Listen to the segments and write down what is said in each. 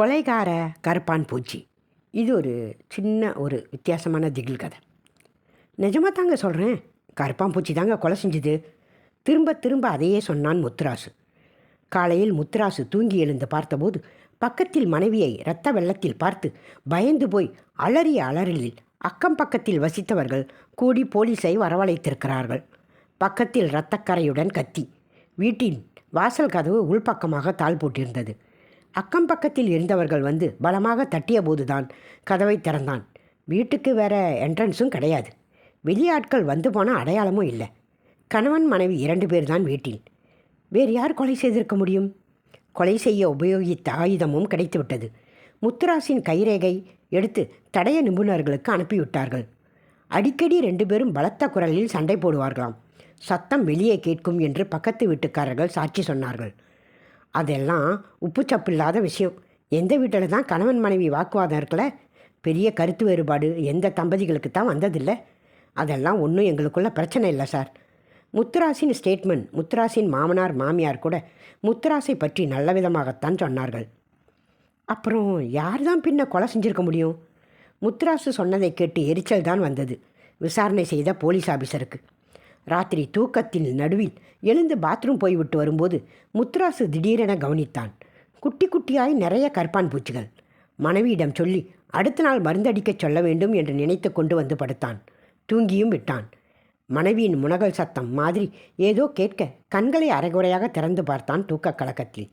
கொலைகார கருப்பான் பூச்சி. இது ஒரு சின்ன ஒரு வித்தியாசமான திகில் கதை. நிஜமாக தாங்க சொல்கிறேன் கருப்பான் பூச்சி தாங்க கொலை செஞ்சுது. திரும்ப திரும்ப அதையே சொன்னான் முத்துராசு. காலையில் முத்துராசு தூங்கி எழுந்து பார்த்தபோது பக்கத்தில் மனைவியை இரத்த வெள்ளத்தில் பார்த்து பயந்து போய் அலறிய அலறலில் அக்கம் பக்கத்தில் வசித்தவர்கள் கூடி போலீஸை வரவழைத்திருக்கிறார்கள். பக்கத்தில் இரத்தக்கரையுடன் கத்தி. வீட்டின் வாசல் கதவு உள்பக்கமாக தாழ் போட்டிருந்தது. அக்கம் பக்கத்தில் இருந்தவர்கள் வந்து பலமாக தட்டிய போதுதான் கதவை திறந்தான். வீட்டுக்கு வேற என்ட்ரன்ஸும் கிடையாது. வெளியாட்கள் வந்து போன அடையாளமும் இல்லை. கணவன் மனைவி இரண்டு பேர் தான் வீட்டில். வேறு யார் கொலை செய்திருக்க முடியும்? கொலை செய்ய உபயோகித்த ஆயுதமும் கிடைத்துவிட்டது. முத்துராசின் கைரேகை எடுத்து தடய நிபுணர்களுக்கு அனுப்பிவிட்டார்கள். அடிக்கடி ரெண்டு பேரும் பலத்த குரலில் சண்டை போடுவார்களாம். சத்தம் வெளியே கேட்கும் என்று பக்கத்து வீட்டுக்காரர்கள் சாட்சி சொன்னார்கள். அதெல்லாம் உப்புச்சப்பு இல்லாத விஷயம். எந்த வீட்டில் தான் கணவன் மனைவி வாக்குவாதம் இருக்கல? பெரிய கருத்து வேறுபாடு எந்த தம்பதிகளுக்கு தான் வந்ததில்லை? அதெல்லாம் ஒன்றும் எங்களுக்குள்ள பிரச்சனை இல்லை சார். முத்துராசின் ஸ்டேட்மெண்ட் முத்துராசின் மாமனார் மாமியார் கூட முத்துராசை பற்றி நல்ல விதமாகத்தான் சொன்னார்கள். அப்புறம் யார் தான் பின்ன கொலை செஞ்சிருக்க முடியும்? முத்துராசு சொன்னதை கேட்டு எரிச்சல் தான் வந்தது. விசாரணை செய்த போலீஸ் ஆஃபீஸருக்கு ராத்திரி தூக்கத்தின் நடுவில் எழுந்து பாத்ரூம் போய்விட்டு வரும்போது முத்ராசு திடீரென கவனித்தான். குட்டி குட்டியாய் நிறைய கற்பான் பூச்சிகள். மனைவியிடம் சொல்லி அடுத்த நாள் மருந்தடிக்கச் சொல்ல வேண்டும் என்று நினைத்து கொண்டு வந்து படுத்தான். தூங்கியும் விட்டான். மனைவியின் முனகல் சத்தம் மாதிரி ஏதோ கேட்க கண்களை அரைகுறையாக திறந்து பார்த்தான் தூக்க கலக்கத்தில்.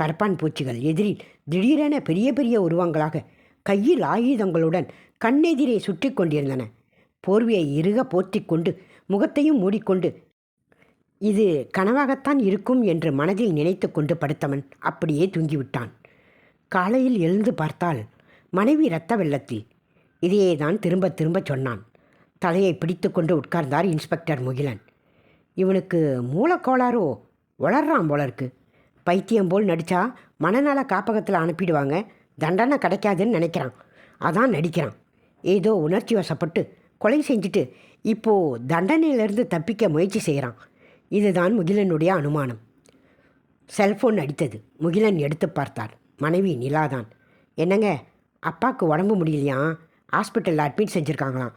கற்பான் பூச்சிகள் எதிரில் திடீரென பெரிய பெரிய உருவங்களாக கையில் ஆயுதங்களுடன் கண்ணெதிரே சுற்றி கொண்டிருந்தன. போர்வையை இறுக போர்த்தி கொண்டு முகத்தையும் மூடிக்கொண்டு இது கனவாகத்தான் இருக்கும் என்று மனதில் நினைத்து கொண்டு படுத்தவன் அப்படியே தூங்கிவிட்டான். காலையில் எழுந்து பார்த்தால் மனைவி இரத்த வெள்ளத்தில். இதையே தான் திரும்ப திரும்ப சொன்னான். தலையை பிடித்து கொண்டு உட்கார்ந்தார் இன்ஸ்பெக்டர் முகிலன். இவனுக்கு மூலக்கோளாரோ வளர்றான் போல இருக்கு பைத்தியம் போல் நடித்தா மனநல காப்பகத்தில் அனுப்பிடுவாங்க. தண்டனை கிடைக்காதுன்னு நினைக்கிறான். அதான் நடிக்கிறான். ஏதோ உணர்ச்சி வசப்பட்டு கொலை செஞ்சுட்டு இப்போது தண்டனையிலிருந்து தப்பிக்க முயற்சி செய்கிறான். இதுதான் முகிலனுடைய அனுமானம். செல்ஃபோன் அடித்தது. முகிலன் எடுத்து பார்த்தார் மனைவி நிலாதான். என்னங்க அப்பாவுக்கு உடம்பு முடியலையா? ஹாஸ்பிட்டலில் அட்மிட் செஞ்சுருக்காங்களாம்.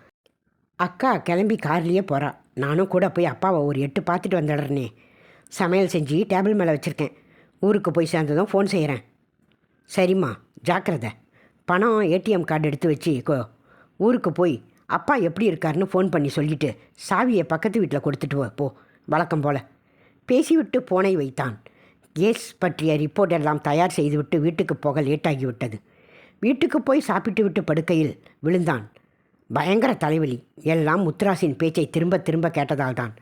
அக்கா கிளம்பி கார்லேயே போகிறா நானும் கூட போய் அப்பாவை ஒரு எட்டு பார்த்துட்டு வந்துடுறேனே. சமையல் செஞ்சு டேபிள் மேலே வச்சுருக்கேன். ஊருக்கு போய் சேர்ந்ததும் ஃபோன் செய்கிறேன் சரிம்மா ஜாக்கிரதை. பணம் ஏடிஎம் கார்டு எடுத்து வச்சுக்கோ ஊருக்கு போய் அப்பா எப்படி இருக்காருன்னு ஃபோன் பண்ணி சொல்லிவிட்டு சாவியை பக்கத்து வீட்டில் கொடுத்துட்டு போ வழக்கம் போல. பேசிவிட்டு போனை வைத்தான். கேஸ் பற்றிய ரிப்போர்ட் எல்லாம் தயார் செய்துவிட்டு வீட்டுக்கு போக லேட்டாகிவிட்டது வீட்டுக்கு போய் சாப்பிட்டு விட்டு படுக்கையில் விழுந்தான். பயங்கர தலைவலி. எல்லாம் முத்ராசின் பேச்சை திரும்ப திரும்ப கேட்டதால் தான்.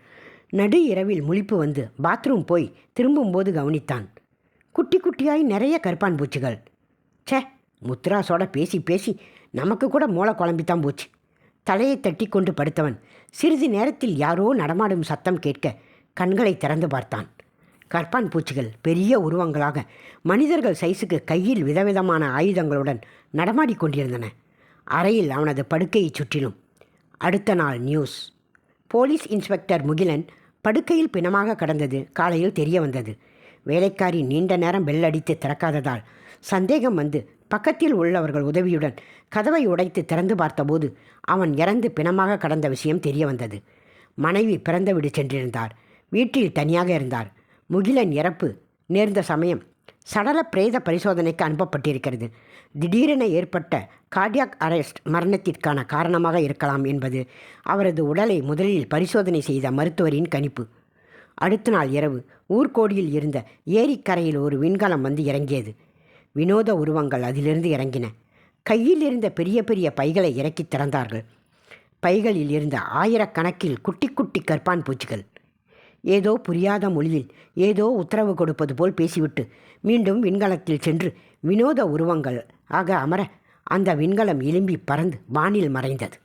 நடு இரவில் முழிப்பு வந்து பாத்ரூம் போய் திரும்பும்போது கவனித்தான். குட்டி குட்டியாய் நிறைய கருப்பான் பூச்சிகள். ச்சே முத்ராஸோட பேசி பேசி நமக்கு கூட மூளை குழம்பித்தான் போச்சு. தலையை தட்டி கொண்டு படுத்தவன். சிறிது நேரத்தில் யாரோ நடமாடும் சத்தம் கேட்க கண்களை திறந்து பார்த்தான். கற்பான் பூச்சிகள் பெரிய உருவங்களாக மனிதர்கள் சைஸுக்கு கையில் விதவிதமான ஆயுதங்களுடன் நடமாடி கொண்டிருந்தன. அறையில் அவனது படுக்கையைச் சுற்றிலும். அடுத்த நாள் நியூஸ். போலீஸ் இன்ஸ்பெக்டர் முகிலன் படுக்கையில் பிணமாக கடந்தது காலையில் தெரிய வந்தது. வேலைக்காரி நீண்ட நேரம் பெல் அடித்து திறக்காததால் சந்தேகம் வந்து பக்கத்தில் உள்ளவர்கள் உதவியுடன் கதவை உடைத்து திறந்து பார்த்தபோது அவன் இறந்து பிணமாக கடந்த விஷயம் தெரிய வந்தது மனைவி பிறந்த வீடு சென்றிருந்தார். வீட்டில் தனியாக இருந்தார். முகிலன் இறப்பு நேர்ந்த சமயம் சடல பிரேத பரிசோதனைக்கு அனுப்பப்பட்டிருக்கிறது. திடீரென ஏற்பட்ட கார்டியாக் அரெஸ்ட் மரணத்திற்கான காரணமாக இருக்கலாம் என்பது அவரது உடலை முதலில் பரிசோதனை செய்த மருத்துவரின் கணிப்பு. அடுத்த நாள் இரவு ஊர்கோடியில் இருந்த ஏரிக்கரையில் ஒரு விண்கலம் வந்து இறங்கியது. வினோத உருவங்கள் அதிலிருந்து இறங்கின. கையில் இருந்த பெரிய பெரிய பைகளை இறக்கி திறந்தார்கள். பைகளில் இருந்த ஆயிரக்கணக்கில் குட்டி குட்டி கற்பான் பூச்சிகள். ஏதோ புரியாத மொழியில் ஏதோ உத்தரவு கொடுப்பது போல் பேசிவிட்டு மீண்டும் விண்கலத்தில் சென்று வினோத உருவங்கள் ஆக அமர அந்த விண்கலம் எலும்பி பறந்து வானில் மறைந்தது.